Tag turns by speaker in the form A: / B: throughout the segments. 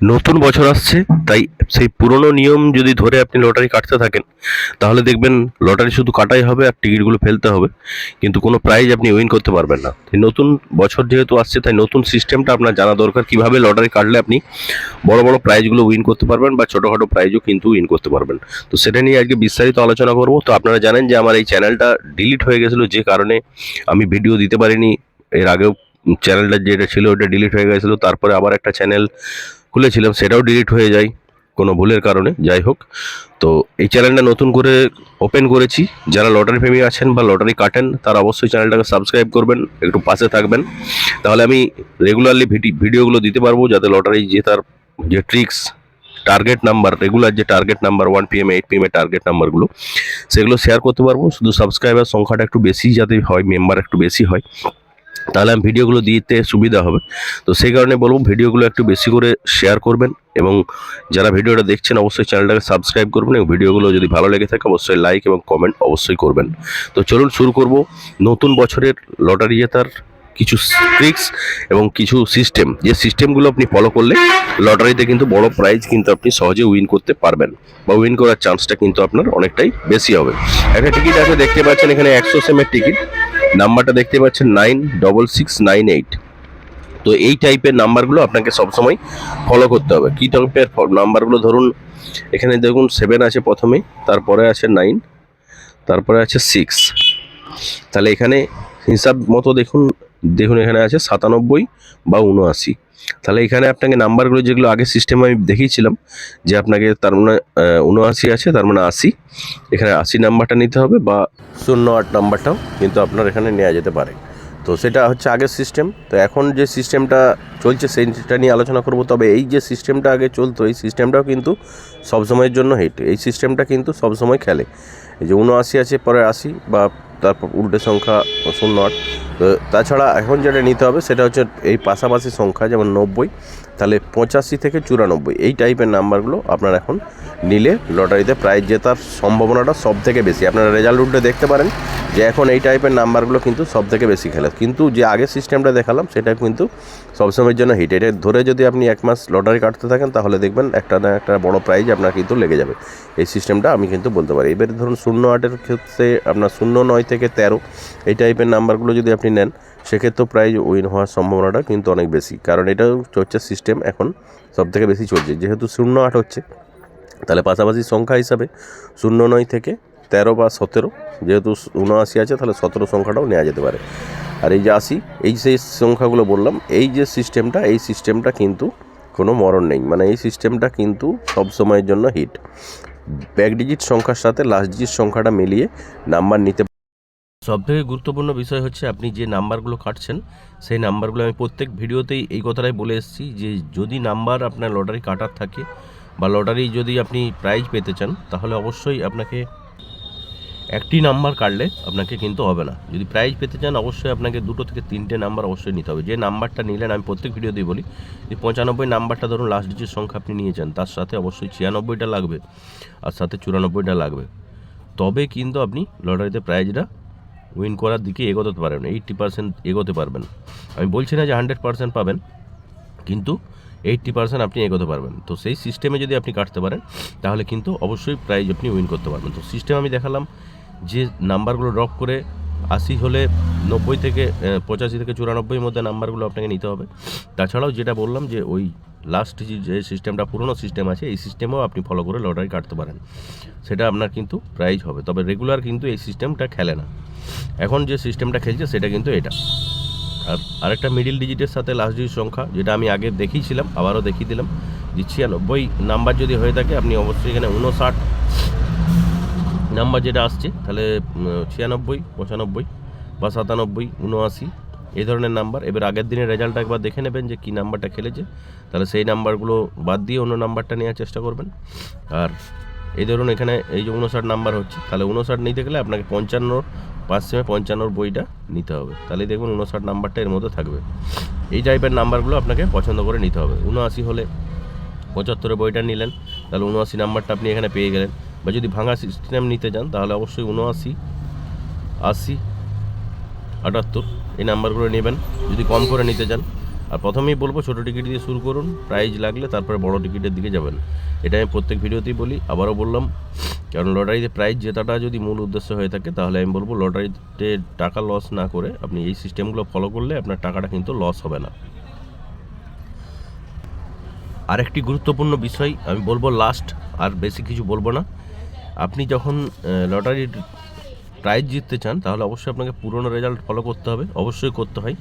A: নতুন বছর আসছে, তাই সেই পুরনো নিয়ম যদি ধরে আপনি লটারি কাটতে থাকেন, তাহলে দেখবেন লটারি শুধু কাটাই হবে আর টিকিটগুলো ফেলতে হবে। কিন্তু কোনো প্রাইজ আপনি উইন করতে পারবেন না। নতুন বছর যেহেতু আসছে, তাই নতুন সিস্টেমটা আপনার জানা দরকার। কীভাবে লটারি কাটলে আপনি বড় বড় প্রাইজগুলো উইন করতে পারবেন বা ছোটোখাটো প্রাইজও কিন্তু উইন করতে পারবেন। তো সেটা নিয়ে আজকে বিস্তারিত আলোচনা করব। তো আপনারা জানেন যে আমার এই চ্যানেলটা ডিলিট হয়ে গেছিল, যে কারণে আমি ভিডিও দিতে পারিনি। এর আগেও চ্যানেলটা যেটা ছিল ওটা ডিলিট হয়ে গেছিল। তারপরে আবার একটা চ্যানেল খুলেছিলাম, সেটাও ডিলিট হয়ে যায় কোনো ভুলের কারণে, যাই হোক। তো এই চ্যানেলটা নতুন করে ওপেন করেছি। যারা লটারি প্রেমী আছেন বা লটারি কাটেন, তারা অবশ্যই চ্যানেলটাকে সাবস্ক্রাইব করবেন, একটু পাশে থাকবেন। তাহলে আমি রেগুলারলি ভিডিওগুলো দিতে পারব যাতে লটারি জেতার যে ট্রিক্স টার্গেট নাম্বার রেগুলার যে target number one PM eight PM এর টার্গেট নাম্বারগুলো সেগুলো শেয়ার করতে পারব। শুধু সাবস্ক্রাইবার সংখ্যাটা একটু বেশি যাতে হয় মেম্বার একটু বেশি হয়। তাহলে আমি ভিডিওগুলো দিতে সুবিধা হবে। তো সেই কারণে বলব, ভিডিওগুলো একটু বেশি করে শেয়ার করবেন এবং যারা ভিডিওটা দেখছেন, অবশ্যই চ্যানেলটাকে সাবস্ক্রাইব করবেন এবং ভিডিওগুলো যদি ভালো লেগে থাকে, অবশ্যই লাইক এবং কমেন্ট অবশ্যই করবেন। তো চলুন শুরু করব, নতুন বছরের লটারি জেতার কিছু ট্রিক্স এবং কিছু সিস্টেম যে সিস্টেমগুলো আপনি ফলো করলে লটারিতে কিন্তু বড় প্রাইজ কিন্তু আপনি সহজে উইন করতে পারবেন বা উইন করার চান্সটা কিন্তু আপনার অনেকটাই বেশি হবে। একটা টিকিট আছে, দেখতে পাচ্ছেন এখানে একশো সেমের টিকিট নাম্বারটা দেখতে পাচ্ছেন nine double six nine eight. তো এই টাইপের নাম্বারগুলো আপনাকে সবসময় ফলো করতে হবে। কী টাইপের নাম্বারগুলো ধরুন, এখানে দেখুন সেভেন আছে প্রথমে, তারপরে আছে নাইন তারপরে আছে সিক্স তাহলে এখানে হিসাব মতো দেখুন দেখুন এখানে আছে সাতানব্বই বা উনআশি। তাহলে এখানে আপনাকে নাম্বারগুলো যেগুলো আগে সিস্টেমে আমি দেখিয়েছিলাম, যে আপনাকে তার মানে উনআশি আছে, তার মানে আশি। এখানে আশি নাম্বারটা নিতে হবে বা শূন্য আট নাম্বারটাও কিন্তু আপনার এখানে নেওয়া যেতে পারে। তো সেটা হচ্ছে আগের সিস্টেম তো এখন যে সিস্টেমটা চলছে, সেইটা নিয়ে আলোচনা করব। তবে এই যে সিস্টেমটা আগে চলতো, এই সিস্টেমটাও কিন্তু সবসময়ের জন্য হিট এই সিস্টেমটা কিন্তু সবসময় খেলে। এই যে উনআশি আছে, পরে আশি বা তারপর উল্টে সংখ্যা শূন্য আট। তো তাছাড়া এখন যেটা নিতে হবে সেটা হচ্ছে এই পাশাপাশি সংখ্যা যেমন নব্বই, তাহলে পঁচাশি থেকে চুরানব্বই, এই টাইপের নাম্বারগুলো আপনার এখন নিলে লটারিতে প্রাইজ জেতার সম্ভাবনাটা সব থেকে বেশি। আপনারা রেজাল্ট উঠে দেখতে পারেন যে এখন এই টাইপের নাম্বারগুলো কিন্তু সব থেকে বেশি খেলে। কিন্তু যে আগের সিস্টেমটা দেখালাম সেটা কিন্তু সবসময়ের জন্য হিট এটা ধরে যদি আপনি এক মাস লটারি কাটতে থাকেন তাহলে দেখবেন একটা না একটা বড় প্রাইজ আপনার কিন্তু লেগে যাবে। এই সিস্টেমটা আমি কিন্তু বলতে পারি। এবারে ধরুন শূন্য আটের ক্ষেত্রে আপনার শূন্য নয় থেকে তেরো, এই টাইপের নাম্বারগুলো যদি আপনি নেন, সেক্ষেত্রেও প্রাইজ উইন হওয়ার সম্ভাবনাটা কিন্তু অনেক বেশি। কারণ এটাও হচ্ছে সিস্টেম এখন সব থেকে বেশি চলছে। যেহেতু শূন্য আট হচ্ছে, তাহলে পাশাপাশি সংখ্যা হিসাবে শূন্য নয় থেকে তেরো বা সতেরো, যেহেতু উনআশি আছে, তাহলে সতেরো সংখ্যাটাও নেওয়া যেতে পারে। আর এই যে আশি, এই সেই সংখ্যাগুলো বললাম, এই যে সিস্টেমটা এই সিস্টেমটা কিন্তু কোনো মরণ নেই। মানে এই সিস্টেমটা কিন্তু সব সময়ের জন্য হিট ব্যাক ডিজিট সংখ্যার সাথে লাস্ট ডিজিট সংখ্যাটা মিলিয়ে নাম্বার নিতে সবথেকে গুরুত্বপূর্ণ বিষয় হচ্ছে আপনি যে নাম্বারগুলো কাটছেন, সেই নাম্বারগুলো আমি প্রত্যেক ভিডিওতেই এই কথাটাই বলে এসেছি যে যদি নাম্বার আপনার লটারি কাটার থাকে বা লটারি যদি আপনি প্রাইজ পেতে চান, তাহলে অবশ্যই আপনাকে একটি নাম্বার কাটলে আপনাকে কিন্তু হবে না। যদি প্রাইজ পেতে চান, অবশ্যই আপনাকে দুটো থেকে তিনটে নাম্বার অবশ্যই নিতে হবে। যে নাম্বারটা নিলেন, আমি প্রত্যেক ভিডিওতেই বলি যে পঁচানব্বই নাম্বারটা ধরুন লাস্ট ডিজিট সংখ্যা আপনি নিয়েছেন তার সাথে অবশ্যই ছিয়ানব্বইটা লাগবে আর সাথে চুরানব্বইটা লাগবে। তবে কিন্তু আপনি লটারিতে প্রাইজটা উইন করার দিকে এগোতে পারেন এইট্টি পার্সেন্ট এগোতে পারবেন। আমি বলছি না যে হান্ড্রেড পার্সেন্ট পাবেন, কিন্তু এইট্টি পার্সেন্ট আপনি এগোতে পারবেন। তো সেই সিস্টেমে যদি আপনি কাটতে পারেন, তাহলে কিন্তু অবশ্যই প্রাইজ আপনি উইন করতে পারবেন। তো সিস্টেম আমি দেখালাম, যে নাম্বারগুলো ড্রপ করে আশি হলে নব্বই থেকে পঁচাশি থেকে চুরানব্বইয়ের মধ্যে নাম্বারগুলো আপনাকে নিতে হবে। তাছাড়াও যেটা বললাম যে ওই লাস্ট যে সিস্টেমটা পুরনো সিস্টেম আছে, এই সিস্টেমেও আপনি ফলো করে লটারি কাটতে পারেন। সেটা আপনার কিন্তু প্রাইজ হবে। তবে রেগুলার কিন্তু এই সিস্টেমটা খেলে না। এখন যে সিস্টেমটা খেলছে, সেটা কিন্তু এটা। আর আরেকটা মিডিল ডিজিটের সাথে লাস্ট ডিজিট সংখ্যা, যেটা আমি আগে দেখিয়েছিলাম, আবারও দেখিয়ে দিলাম, যে ছিয়ানব্বই নাম্বার যদি হয়ে থাকে, আপনি অবশ্যই এখানে উনষাট নাম্বার যেটা আসছে, তাহলে ছিয়ানব্বই, পঁচানব্বই বা সাতানব্বই, উনআশি, এই ধরনের নাম্বার। এবার আগের দিনের রেজাল্টটা একবার দেখে নেবেন যে কী নাম্বারটা খেলেছে। তাহলে সেই নাম্বারগুলো বাদ দিয়ে অন্য নাম্বারটা নেওয়ার চেষ্টা করবেন। আর এই ধরুন এখানে এই যে উনষাট নাম্বার হচ্ছে, তাহলে উনষাট নিতে গেলে আপনাকে পঞ্চান্নর সেমে পঞ্চান্নর বইটা নিতে হবে। তাহলে দেখবেন উনষাট নাম্বারটা এর মধ্যে থাকবে। এই টাইপের নাম্বারগুলো আপনাকে পছন্দ করে নিতে হবে। উনআশি হলে পঁচাত্তরের বইটা নিলেন, তাহলে উনআশি নাম্বারটা আপনি এখানে পেয়ে গেলেন। বা যদি ভাঙা সিস্টেম নিতে চান তাহলে অবশ্যই উনআশি, আশি, আটাত্তর, এই নাম্বারগুলো নেবেন। যদি কম করে নিতে চান আর প্রথমেই বলব, ছোটো টিকিট দিয়ে শুরু করুন প্রাইজ লাগলে তারপরে বড় টিকিটের দিকে যাবেন। এটা আমি প্রত্যেক ভিডিওতেই বলি, আবারও বললাম, কারণ লটারিতে প্রাইজ জেতাটা যদি মূল উদ্দেশ্য হয়ে থাকে, তাহলে আমি বলব, লটারিতে টাকা লস না করে আপনি এই সিস্টেমগুলো ফলো করলে আপনার টাকাটা কিন্তু লস হবে না। আরেকটি গুরুত্বপূর্ণ বিষয় আমি বলব লাস্ট আর বেশি কিছু বলব না। আপনি যখন লটারির প্রাইজ জিততে চান, তাহলে অবশ্যই আপনাকে পুরনো রেজাল্ট ফলো করতে হবে। অবশ্যই করতে হয়।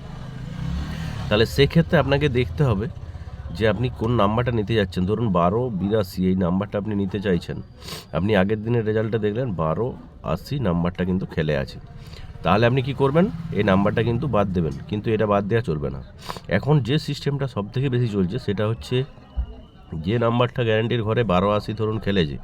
A: তাহলে সেক্ষেত্রে আপনাকে দেখতে হবে যে আপনি কোন নাম্বারটা নিতে যাচ্ছেন। ধরুন বারো বিরাশি, এই নাম্বারটা আপনি নিতে চাইছেন। আপনি আগের দিনের রেজাল্টটা দেখলেন, বারো আশি নাম্বারটা কিন্তু খেলে আছে। তাহলে আপনি কি করবেন? এই নাম্বারটা কিন্তু বাদ দেবেন। কিন্তু এটা বাদ দেওয়া চলবে না। এখন যে সিস্টেমটা সব থেকে বেশি চলছে, সেটা হচ্ছে যে নাম্বারটা গ্যারান্টির ঘরে বারো আশি ধরুন খেলেছে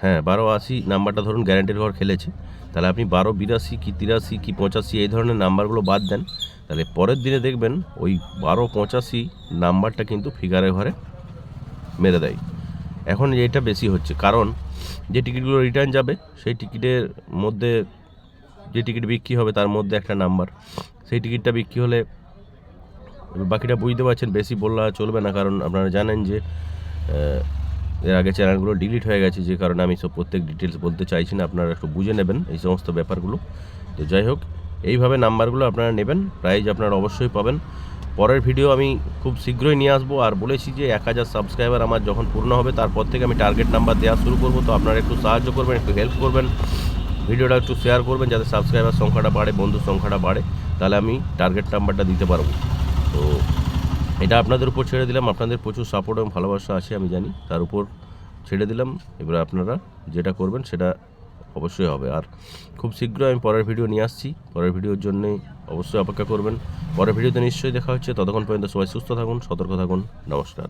A: হ্যাঁ বারো আশি নাম্বারটা ধরুন গ্যারান্টির ঘর খেলেছে। তাহলে আপনি বারো, বিরাশি কি তিরাশি কি পঁচাশি, এই ধরনের নাম্বারগুলো বাদ দেন। তাহলে পরের দিনে দেখবেন ওই বারো, পঁচাশি নাম্বারটা কিন্তু ফিগারে ঘরে মেরে দেয়। এখন এটা বেশি হচ্ছে। কারণ যে টিকিটগুলো রিটার্ন যাবে, সেই টিকিটের মধ্যে যে টিকিট বিক্রি হবে, তার মধ্যে একটা নাম্বার। সেই টিকিটটা বিক্রি হলে বাকিটা বুঝতে পারছেন, বেশি বললে চলবে না। কারণ আপনারা জানেন যে এর আগে চ্যানেলগুলো ডিলিট হয়ে গেছে, যে কারণে আমি সব প্রত্যেক ডিটেলস বলতে চাইছি না, আপনারা একটু বুঝে নেবেন এই সমস্ত ব্যাপারগুলো। তো যাই হোক, এইভাবে নাম্বারগুলো আপনারা নেবেন প্রাইজ আপনারা অবশ্যই পাবেন। পরের ভিডিও আমি খুব শীঘ্রই নিয়ে আসব, আর বলেছি যে এক হাজার সাবস্ক্রাইবার আমার যখন পূর্ণ হবে, তারপর থেকে আমি টার্গেট নাম্বার দেওয়া শুরু করব। তো আপনারা একটু সাহায্য করবেন, একটু হেল্প করবেন ভিডিওটা একটু শেয়ার করবেন, যাতে সাবস্ক্রাইবার সংখ্যাটা বাড়ে, বন্ধুর সংখ্যাটা বাড়ে, তাহলে আমি টার্গেট নাম্বারটা দিতে পারব। তো এটা আপনাদের উপর ছেড়ে দিলাম। আপনাদের প্রচুর সাপোর্ট এবং ভালোবাসা আছে, আমি জানি। তার উপর ছেড়ে দিলাম। এবার আপনারা যেটা করবেন সেটা অবশ্যই হবে। আর খুব শীঘ্রই আমি পরের ভিডিও নিয়ে আসছি। পরের ভিডিওর জন্যে অবশ্যই অপেক্ষা করবেন। পরের ভিডিওতে নিশ্চয়ই দেখা হচ্ছে। ততক্ষণ পর্যন্ত সবাই সুস্থ থাকুন, সতর্ক থাকুন। নমস্কার।